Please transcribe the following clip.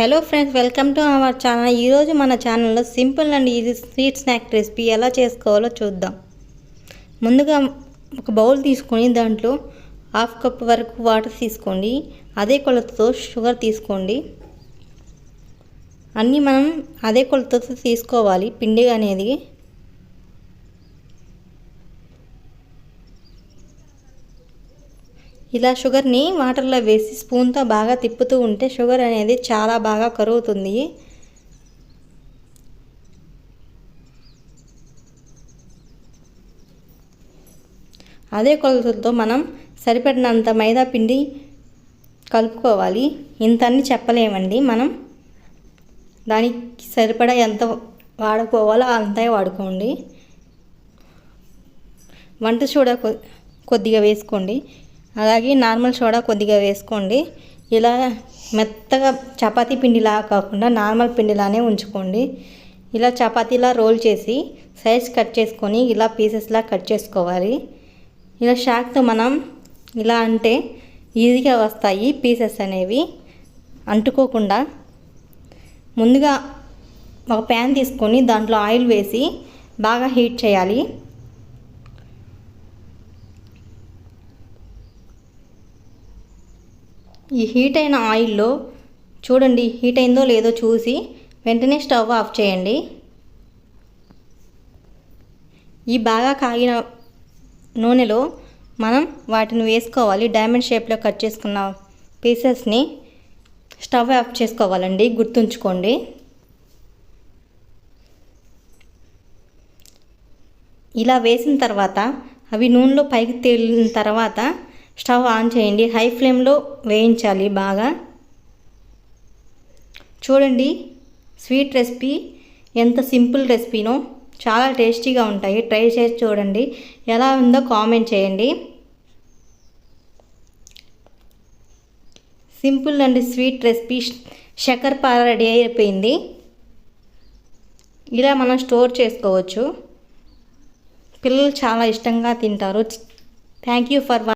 Hello friends welcome to our channel. ఈరోజు మన ఛానల్లో simple and easy sweet snack recipe ఎలా చేసుకోవాలో చూద్దాం. ముందుగా ఒక బౌల్ తీసుకొని దాంట్లో హాఫ్ కప్ వరకు వాటర్ తీసుకోండి. అదే కొలతతో షుగర్ తీసుకోండి. అన్నీ మనం అదే కొలతతో తీసుకోవాలి. పిండి అనేది ఇలా షుగర్ని వాటర్లో వేసి స్పూన్తో బాగా తిప్పుతూ ఉంటే షుగర్ అనేది చాలా బాగా కరుగుతుంది. అదే కొలతలతో మనం సరిపడినంత మైదా పిండి కలుపుకోవాలి. ఇంత అని చెప్పలేమండి. మనం దానికి సరిపడా ఎంత వాడుకోవాలో అంతే వాడుకోండి. వంట చూడ కొద్దిగా వేసుకోండి. అలాగే నార్మల్ సోడా కొద్దిగా వేసుకోండి. ఇలా మెత్తగా చపాతీ పిండిలా కాకుండా నార్మల్ పిండిలానే ఉంచుకోండి. ఇలా చపాతీలా రోల్ చేసి సైజ్ కట్ చేసుకొని ఇలా పీసెస్లా కట్ చేసుకోవాలి. ఇలా షాక్తో మనం ఇలా అంటే ఈజీగా వస్తాయి పీసెస్ అనేవి. అంటుకోకుండా ముందుగా ఒక ప్యాన్ తీసుకొని దాంట్లో ఆయిల్ వేసి బాగా హీట్ చేయాలి. ఈ హీట్ అయిన ఆయిల్లో చూడండి హీట్ అయిందో లేదో చూసి వెంటనే స్టవ్ ఆఫ్ చేయండి. ఈ బాగా కాగిన నూనెలో మనం వాటిని వేసుకోవాలి. డైమండ్ షేప్లో కట్ చేసుకున్న పీసెస్ని స్టవ్ ఆఫ్ చేసుకోవాలండి గుర్తుంచుకోండి. ఇలా వేసిన తర్వాత అవి నూనెలో పైకి తేలిన తర్వాత స్టవ్ ఆన్ చేయండి. హై ఫ్లేమ్లో వేయించాలి బాగా. చూడండి స్వీట్ రెసిపీ ఎంత సింపుల్ రెసిపీనో. చాలా టేస్టీగా ఉంటాయి. ట్రై చేసి చూడండి. ఎలా ఉందో కామెంట్ చేయండి. Simple and sweet recipe. పాల రెడీ అయిపోయింది. ఇలా మనం స్టోర్ చేసుకోవచ్చు. పిల్లలు చాలా ఇష్టంగా తింటారు. Thank you for